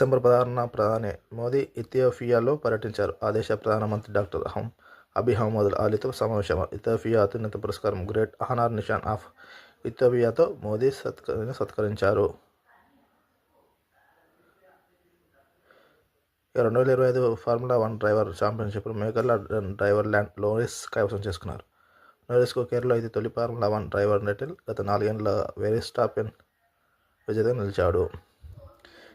December పదహారున ప్రధాని మోదీ ఇథియోపియాలో పర్యటించారు. ఆ దేశ ప్రధానమంత్రి డాక్టర్ అహం అబీ అహ్మద్ అలీతో సమావేశమయ్యారు ఇథియోపియా అత్యున్నత పురస్కారం గ్రేట్ హానర్ నిషాన్ ఆఫ్ ఇథియోపియాతో మోదీ సత్క సత్కరించారు. రెండు వేల ఇరవై ఐదు ఫార్ములా వన్ డ్రైవర్ ఛాంపియన్షిప్ మేఘాల డ్రైవర్ ల్యాండ్ లోరిస్ కైవసం చేసుకున్నారు. నోరిస్కో కేరళలో ఇది తొలి ఫార్ములా వన్ డ్రైవర్ టైటిల్ గత నాలుగేళ్ళ వెరిస్టాపెన్ విజేతగా నిలిచాడు.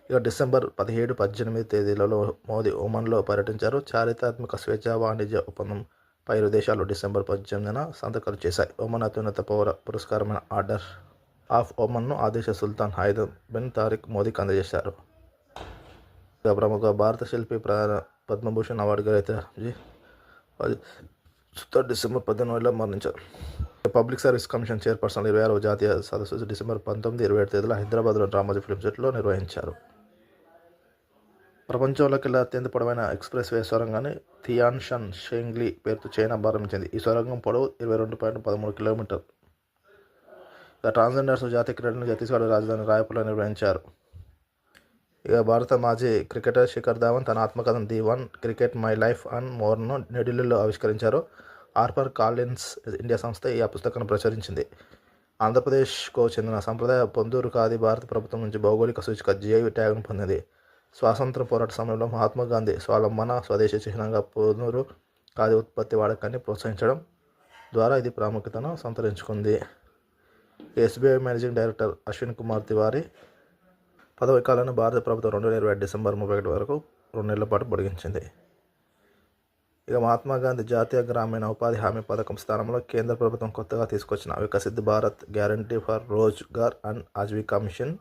ఇక డిసెంబర్ పదిహేడు పద్దెనిమిది తేదీలలో మోదీ ఒమన్లో పర్యటించారు. చారిత్రాత్మక స్వేచ్ఛా వాణిజ్య ఒప్పందం పై ఇరు దేశాలు డిసెంబర్ పద్దెనిమిదిన సంతకాలు చేశాయి. ఒమన్ అత్యున్నత పౌర పురస్కారమైన ఆర్డర్ ఆఫ్ ఒమన్ను ఆదేశ సుల్తాన్ హైదర్ బిన్ తారిక్ మోదీకి అందజేశారు. ప్రముఖ భారత శిల్పి ప్రధాన పద్మభూషణ్ అవార్డు గ్రహీత జీ డిసెంబర్ పద్దెనిమిదిలో మరణించారు. పబ్లిక్ సర్వీస్ కమిషన్ చైర్పర్సన్ ఇరవై ఆరవ జాతీయ సదస్సు డిసెంబర్ పంతొమ్మిది ఇరవై ఏడు తేదీలో హైదరాబాద్లో రామోజీ ఫిల్మ్ సెట్లో నిర్వహించారు. ప్రపంచంలోకెల్లా అత్యంత పొడవైన ఎక్స్ప్రెస్ వే సొరంగాన్ని థియాన్షన్ షెంగ్లీ పేరుతో చైనా ప్రారంభించింది. ఈ సొరంగం పొడవు ఇరవై రెండు పాయింట్ పదమూడు కిలోమీటర్. ఇక ట్రాన్స్జెండర్స్ జాతీయ క్రీడలను ఛత్తీస్గఢ్ రాజధాని రాయపూర్లో నిర్వహించారు. ఇక భారత మాజీ క్రికెటర్ శిఖర్ ధావన్ తన ఆత్మకథను the one cricket my life and మోర్ను న్యూఢిల్లీలో ఆవిష్కరించారు. ఆర్పర్ కాలిన్స్ ఇండియా సంస్థ ఈ పుస్తకాన్ని ప్రచురించింది. ఆంధ్రప్రదేశ్కు చెందిన సంప్రదాయ పొందూరు కాది భారత ప్రభుత్వం నుంచి భౌగోళిక సూచిక జిఐ ట్యాగ్ను పొందింది. స్వాతంత్ర పోరాట సమయంలో మహాత్మా గాంధీ స్వావలంబన స్వదేశీ చిహ్నంగా పొందూరు ఖాదీ ఉత్పత్తి వాడకాన్ని ప్రోత్సహించడం ద్వారా ఇది ప్రాముఖ్యతను సంతరించుకుంది. SBI managing director Ashwin Kumar Tiwari పదవి కాలాన్ని భారత ప్రభుత్వం రెండు వేల ఇరవై డిసెంబర్ ముప్పై ఒకటి వరకు రెండు నెలల పాటు పొడిగించింది. ఇక మహాత్మా గాంధీ జాతీయ గ్రామీణ ఉపాధి హామీ పథకం స్థానంలో కేంద్ర ప్రభుత్వం కొత్తగా తీసుకొచ్చిన Viksit Bharat guarantee for Rozgar and Ajeevika mission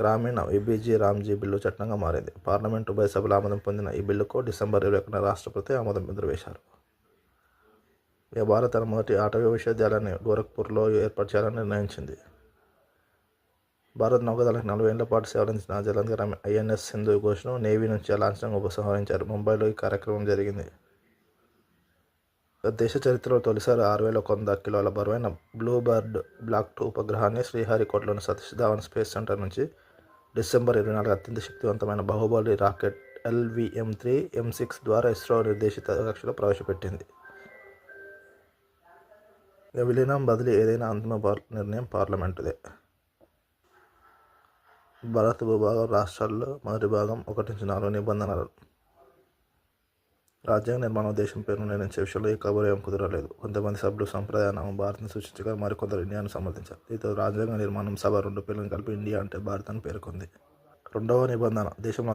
Gramin V B G Ramji bill చట్టంగా మారింది. పార్లమెంటు ఉభయ సభల ఆమోదం పొందిన ఈ బిల్లుకు డిసెంబర్ ఇరవై ఒకటిన రాష్ట్రపతి ఆమోదం ముద్ర వేశారు తన మొదటి ఆటవీ విశ్వవిద్యాలయాన్ని గోరఖ్పూర్లో ఏర్పాటు చేయాలని నిర్ణయించింది. భారత్ నౌకాదళానికి నలభై ఏళ్ళ పాటు సేవలందించిన జలంధర్ ఐఎన్ఎస్ సింధు ఘోష్ను నేవీ నుంచి లాంఛనంగా ఉపసంహరించారు. ముంబైలో ఈ కార్యక్రమం జరిగింది. దేశ చరిత్రలో తొలిసారి ఆరు వేల వంద కిలోల బరువైన బ్లూ బర్డ్ బ్లాక్ టూ ఉపగ్రహాన్ని శ్రీహరికోటలోని సతీష్ ధావన్ స్పేస్ సెంటర్ నుంచి డిసెంబర్ ఇరవై నాలుగు అత్యంత శక్తివంతమైన Baahubali rocket LVM three M six ద్వారా ఇస్రో నిర్దేశిత కక్షలో ప్రవేశపెట్టింది. విలీనం బదిలీ ఏదైనా అంతిమ నిర్ణయం పార్లమెంటుదే. భారత భూభాగం రాష్ట్రాల్లో మొదటి భాగం ఒకటి నుంచి నాలుగు నిబంధనలు. రాజ్యాంగ నిర్మాణ దేశం పేరును నిర్ణయించే విషయంలో ఈ కబురేం కుదరలేదు. కొంతమంది సభ్యులు సంప్రదాయం భారత్ను సూచించగా మరికొందరు ఇండియాను సమర్థించారు. దీంతో రాజ్యాంగ నిర్మాణం సభ రెండు పేర్లను కలిపి ఇండియా అంటే భారత్ అని పేర్కొంది. రెండవ నిబంధన దేశంలో